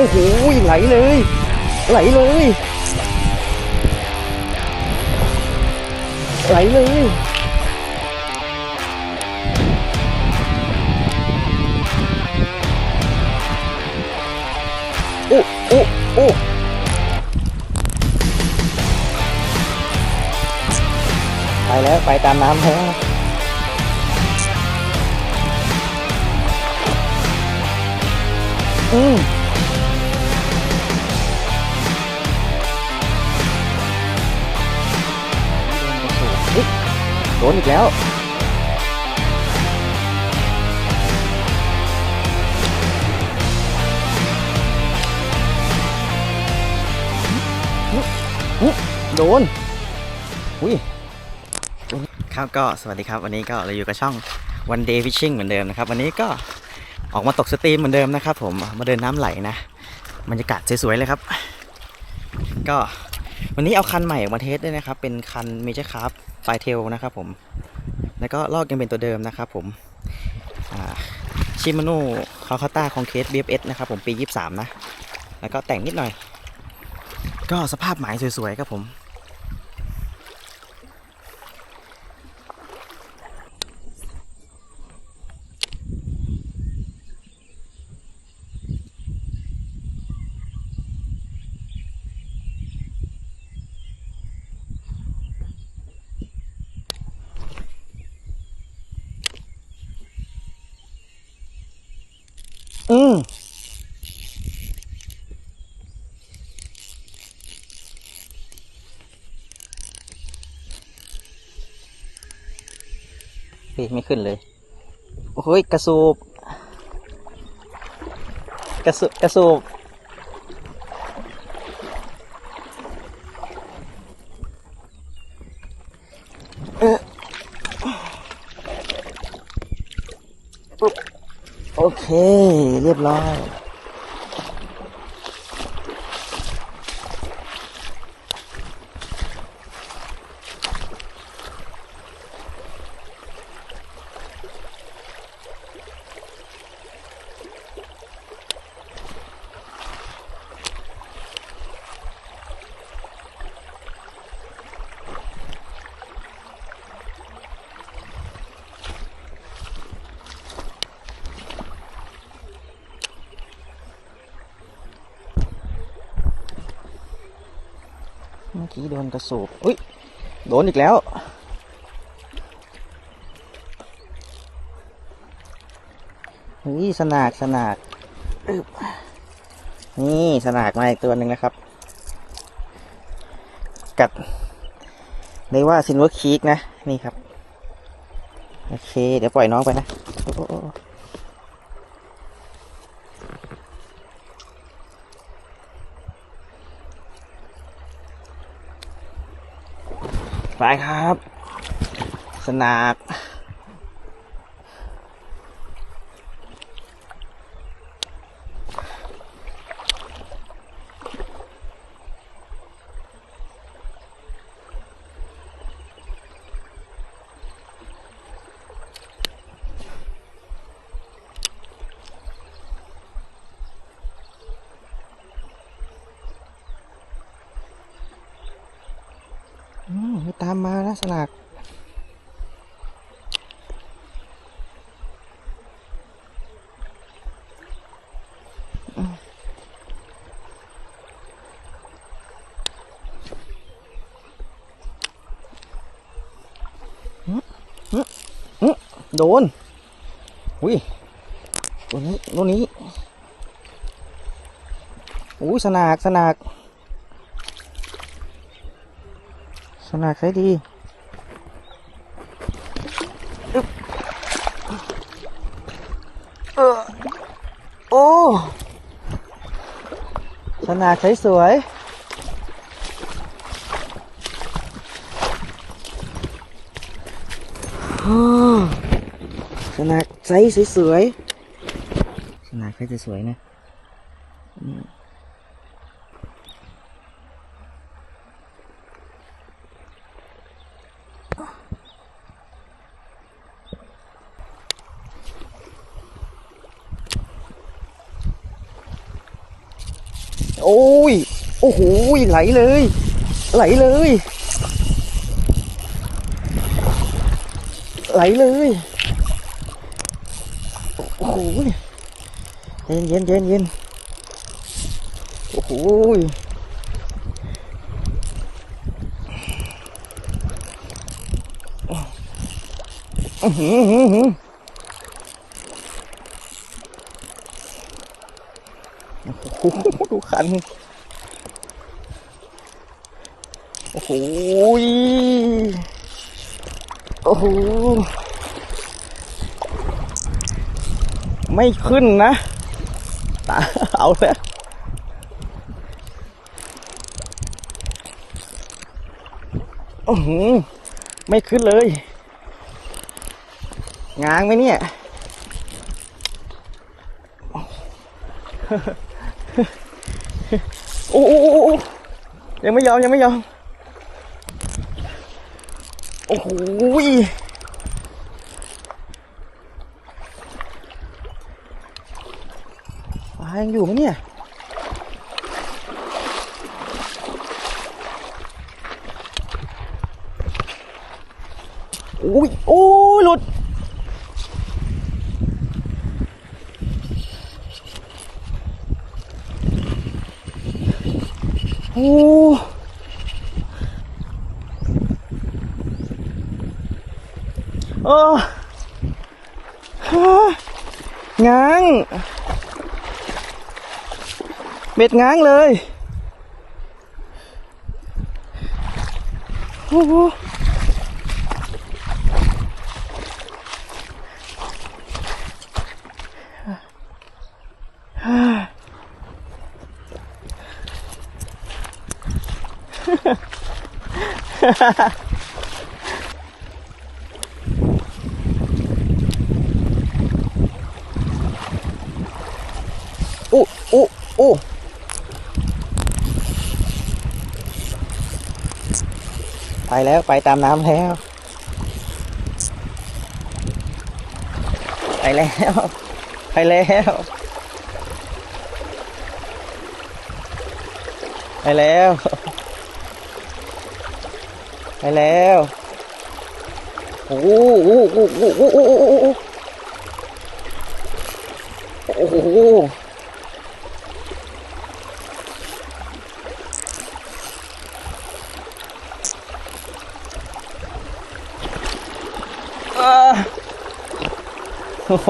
โอ้โหไหลเลย ไหลเลย ไหลเลย โอ้โอ้โอ้ไปแล้ว ไปตามน้ำแล้วอืม โดนอีกแล้ว โดน อุ้ยครับก็สวัสดีครับ วันนี้ก็เราอยู่กับช่อง One Day Fishing เหมือนเดิมนะครับ วันนี้ก็ออกมาตกสตรีมเหมือนเดิมนะครับผมมาเดินน้ำไหลนะบรรยากาศสวยๆเลยครับ ก็ วันนี้เอาคันใหม่มาเทสด้วยนะครับ เป็นคันเมเจอร์คาร์ฟไฟเทลนะครับผม แล้วก็ลอกยังเป็นตัวเดิมนะครับผมชิมานุคาคาต้าคอนเคส BFS นะครับผมปี 23 นะ แล้วก็แต่งนิดหน่อย ก็สภาพหมายสวยๆครับผม อืม ไม่ขึ้นเลย โอ้ยกระสูบ กระสูบกระสุบโอเค เรียบร้อย มื่อกี้โดนกระสูบอุ้ย โดนอีกแล้ว เฮ้ย สนากสนากนี่สนากมาอีกตัวหนึ่งนะครับ กัดเรียกว่าซินเวอร์คีกนะ นี่ครับ โอเค เดี๋ยวปล่อยน้องไปนะโอ้โอ้โอ้ ไปครับ สนากามมานะสลากโดน อุ้ยตัวนี้ตัวนี้ อุ้ยสนาก สนาก สนากใช้ดีอึ๊บเออโอ้สนากใช้สวยโอ้สนากใช้สวยๆสนากใช้สวยๆนะ โอ้ย โอ้โห ไหลเลย ไหลเลย ไหลเลย โอ้โห เย็นเย็นเย็นเย็นโอ้โหอื้อหือหือหือ โอ้โหดูคัน โอ้โหโอ้โห ไม่ขึ้นนะตาเอาแล้วโอ้โหไม่ขึ้นเลย ง้างไหมเนี่ย โอ้โหยังไม่ยอมยังไม่ยอม โอ้โหปลายังอยู่ไหมเนี่ยโอ้ยโอ้หลุด โอ้โอ้ฮะง้างเบ็ดง้างเลยโอ้โหโอ้โอ้โอ้ไปแล้วไปตามน้ำแล้ว ไปแล้ว ไปแล้วไปแล้ว ไปแล้วโอ้โหโอ้โหโอ้โหโอ้โหโอ้โหโอ้โหโอ้โหอ่าโอ้โห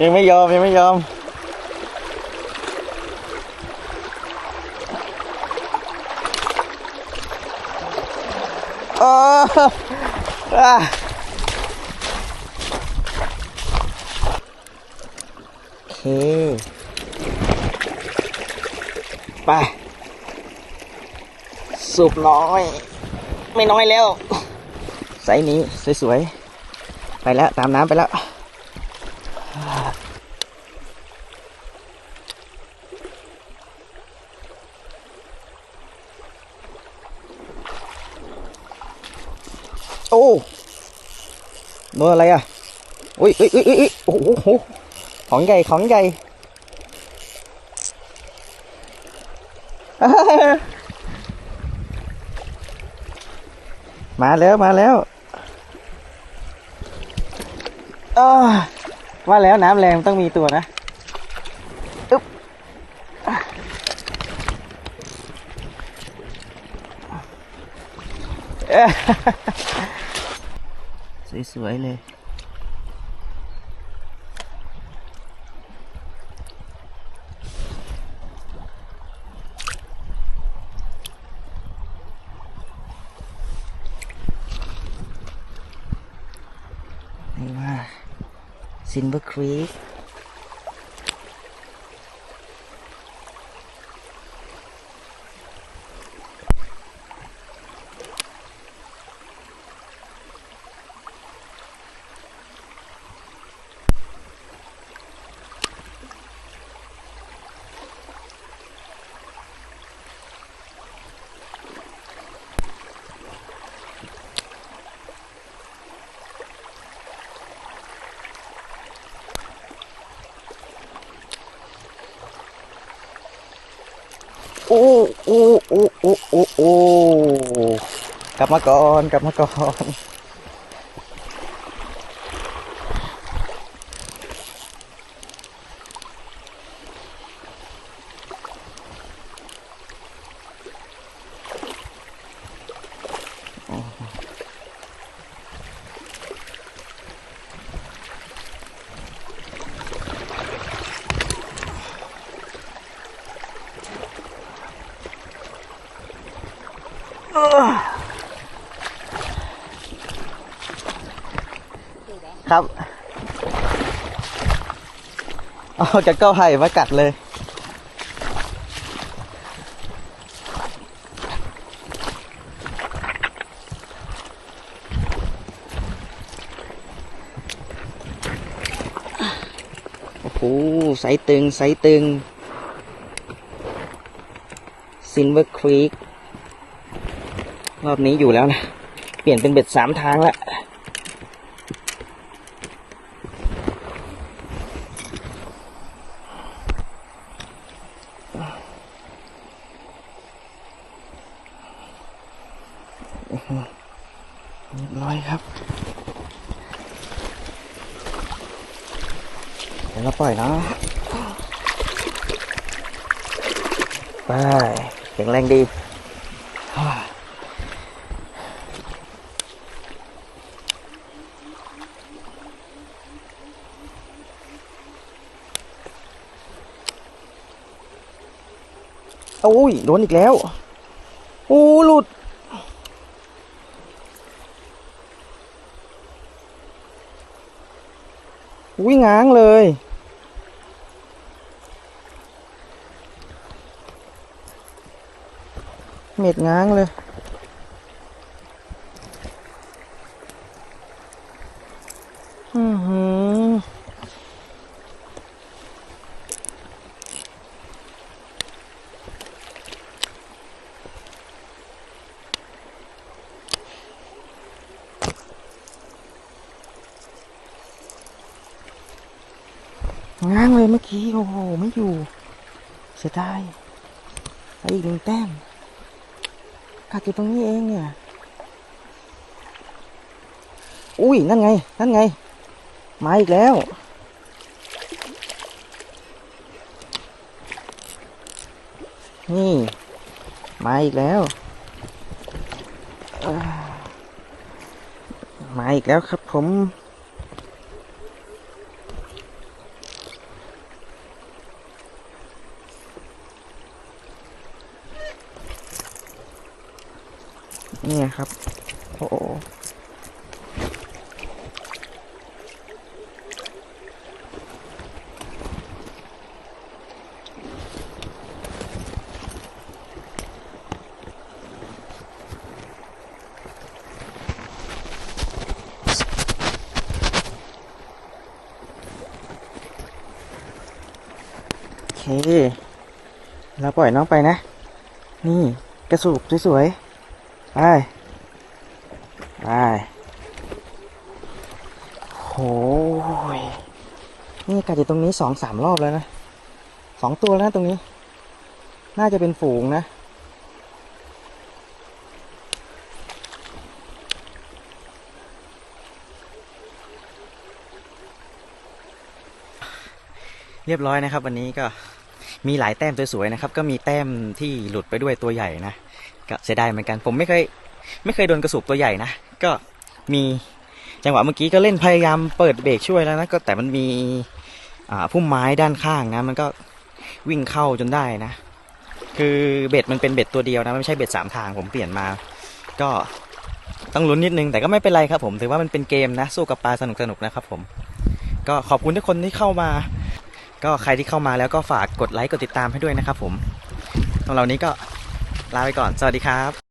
ยังไม่ยอม ยังไม่ยอม โอเค ไป สูบน้อย ไม่น้อยแล้วไซส์นี้ สวยๆ ไปแล้ว ตามน้ำไปแล้ว โอ้ โดนอะไรอะอุ้ยอุ้ยอุ้ยอุ้ยโอ้โหโอ้โหของใหญ่ของใหญ่มาแล้วมาแล้วเออว่าแล้วน้ำแรงต้องมีตัวนะอึ๊บเอ สวย ๆ เลย นี่ว่าซินเบอร์ครีก โอ้โอ้โอ้โอ้โอ้กลับมาก่อน กลับมาก่อน ครับ เอาจากเก้าไห่มากัดเลย โอ้โหไซส์ตึงไซส์ตึงซินเวอร์ครีก รอบนี้อยู่แล้วนะ เปลี่ยนเป็นเบ็ดสามทางแล้วเรียบร้อยครับ เดี๋ยวเราปล่อยนะ ไปแข็งแรงดี โอ้ยโดนอีกแล้วโอ้หลุดวิ่งง้างเลย เม็ดง้างเลย อือหือ ง้างเลยเมื่อกี้ โอ้โห ไม่อยู่ เสียดายไปอีกหนึ่งแต้มกัดอยู่ตรงนี้เองเนี่ย อุ้ย นั่นไง นั่นไง มาอีกแล้ว นี่ มาอีกแล้ว มาอีกแล้วครับผม นี่ไงครับ โอ้โหโอเคเราปล่อยน้องไปนะ นี่ กระสูบสวยๆ ไป ไป โหยนี่กัดอยู่ตรงนี้สองสามรอบแล้วนะสองตัวแล้วนะตรงนี้ น่าจะเป็นฝูงนะ เรียบร้อยนะครับ วันนี้ก็มีหลายแต้มสวยๆนะครับ ก็มีแต้มที่หลุดไปด้วยตัวใหญ่นะ ก็เสียดายเหมือนกัน ผมไม่เคยไม่เคยโดนกระสุบตัวใหญ่นะ ก็มีจังหวะเมื่อกี้ก็เล่นพยายามเปิดเบรกช่วยแล้วนะก็แต่มันมีอ่าพุ่มไม้ด้านข้างนะ มันก็วิ่งเข้าจนได้นะ คือเบ็ดมันเป็นเบ็ดตัวเดียวนะไม่ใช่เบ็ดสามทางผมเปลี่ยนมา ก็ต้องลุ้นนิดนึงแต่ก็ไม่เป็นไรครับผมถือว่ามันเป็นเกมนะ สู้กับปลาสนุกๆนะครับผม ก็ขอบคุณทุกคนที่เข้ามา ก็ใครที่เข้ามาแล้วก็ฝากกดไลค์กดติดตามให้ด้วยนะครับผมสำหรับวันนี้ก็ ลาไปก่อน สวัสดีครับ